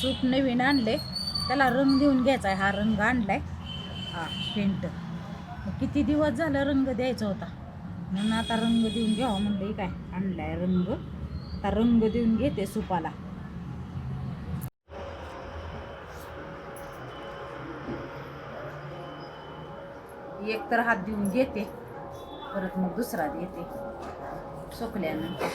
Soup नवीन आणले. त्याला रंग देऊन घ्यायचा आहे. हा रंग आणलाय. हा पेंट मग किती दिवस झालं रंग द्यायचा होता? म्हणून आता रंग देऊन घ्यावा म्हणलं काय? आणलाय रंग. आता रंग देऊन घेते सुपाला. एक तर हात देऊन घेते. परत मग दुसरा देते. सुकल्यानंतर.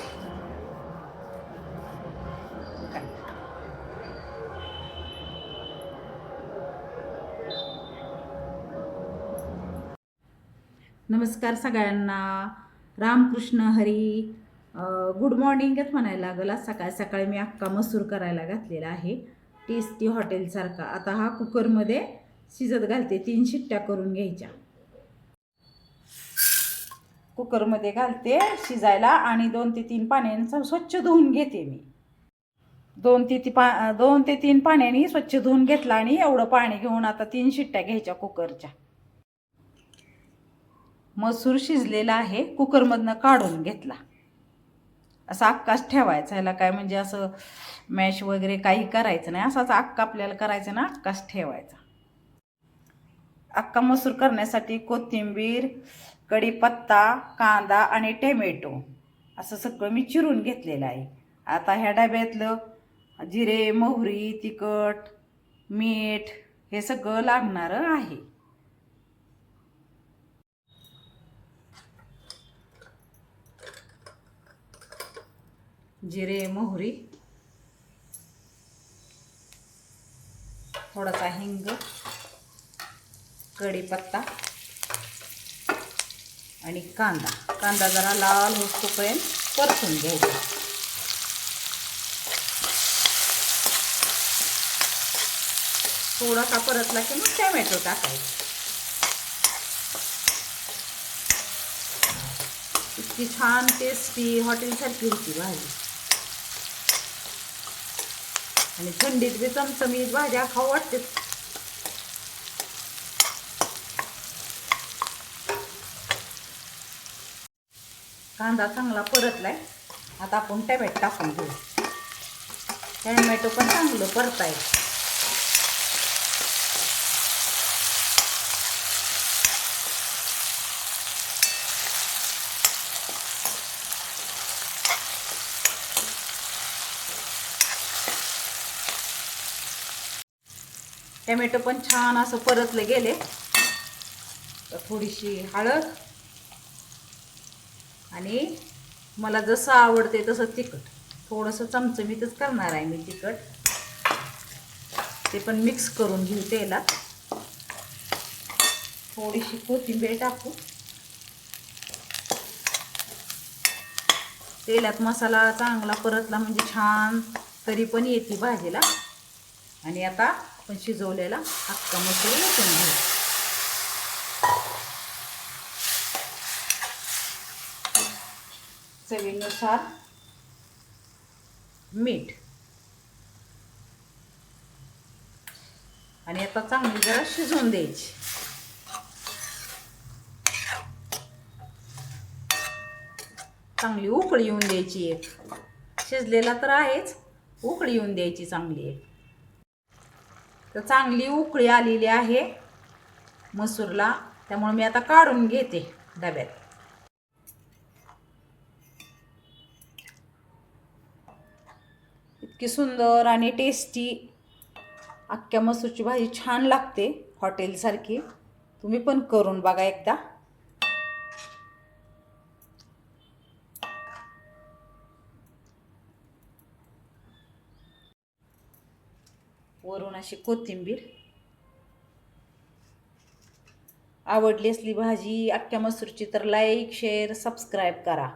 नमस्कार सगळ्यांना. रामकृष्ण हरी गुड मॉर्निंगच म्हणायला लागलं. आज सकाळ सकाळी मी अक्का मसूर करायला घातलेला आहे. टेस्टी हॉटेलसारखा आता हा कुकरमध्ये शिजत घालते. तीन शिट्ट्या करून घ्यायच्या. कुकरमध्ये घालते शिजायला आणि दोन ते तीन पाण्याने स्वच्छ धुवून घेते मी. दोन ते ती पा दोन ते तीन पाण्याने स्वच्छ धुवून घेतला आणि एवढं पाणी घेऊन आता तीन शिट्ट्या घ्यायच्या कुकरच्या. मसूर शिजलेला आहे कुकरमधनं काढून घेतला. असा अक्काच ठेवायचा ह्याला काय म्हणजे असं मॅश वगैरे काही करायचं नाही असाच अक्का आपल्याला करायचं ना अक्काच ठेवायचा. अक्का मसूर करण्यासाठी कोथिंबीर कढीपत्ता कांदा आणि टॅमॅटो असं सगळं मी चिरून घेतलेलं आहे. आता ह्या डब्यातलं जिरे मोहरी तिखट मीठ हे सगळं लागणारं आहे. जिरे मोहरी. थोडासा हिंग कढीपत्ता आणि कांदा. कांदा जरा लाल होतोपर्यंत परतून घ्यायचा थोडासा परतला की मग टॅमॅटो टाकायचा. इतकी छान टेस्टी हॉटेलसारखी होती भाजी. आणि थंडीत बी चमचमीत भाज्या खाऊ वाटते. कांदा चांगला परतलाय. आता आपण टॅमॅटो टाकून घेऊ. टॅमॅटो पण चांगलं परताय टमॅटो पण छान असं परतले गेले. तर थोडीशी हळद आणि मला जसं आवडते तसं तिखट. थोडंसं चमचमीतच करणार आहे मी तिखट. ते पण मिक्स करून घेऊ तेलात. थोडीशी कोथिंबीर टाकू. तेलात मसाला चांगला परतला म्हणजे छान तरी पण येते भाजीला. आणि आता आपण शिजवलेला अख्खा मसूर लसूण घेऊ. चवीनुसार मीठ. आणि आता चांगली जरा शिजवून द्यायची. चांगली उकळी येऊन द्यायची एक. शिजलेला तर आहेच. उकळी येऊन द्यायची चांगली एक. तर चांगली उकळी आलेली आहे मसूरला. त्यामुळे मी आता काढून घेते डब्यात. इतकी सुंदर आणि टेस्टी अख्ख्या मसूरची भाजी छान लागते हॉटेलसारखी. तुम्ही पण करून बघा एकदा. वरून अशी कोथिंबीर. आवडली असली भाजी अख्ख्या मसूरची तर लाईक शेअर सबस्क्राईब करा.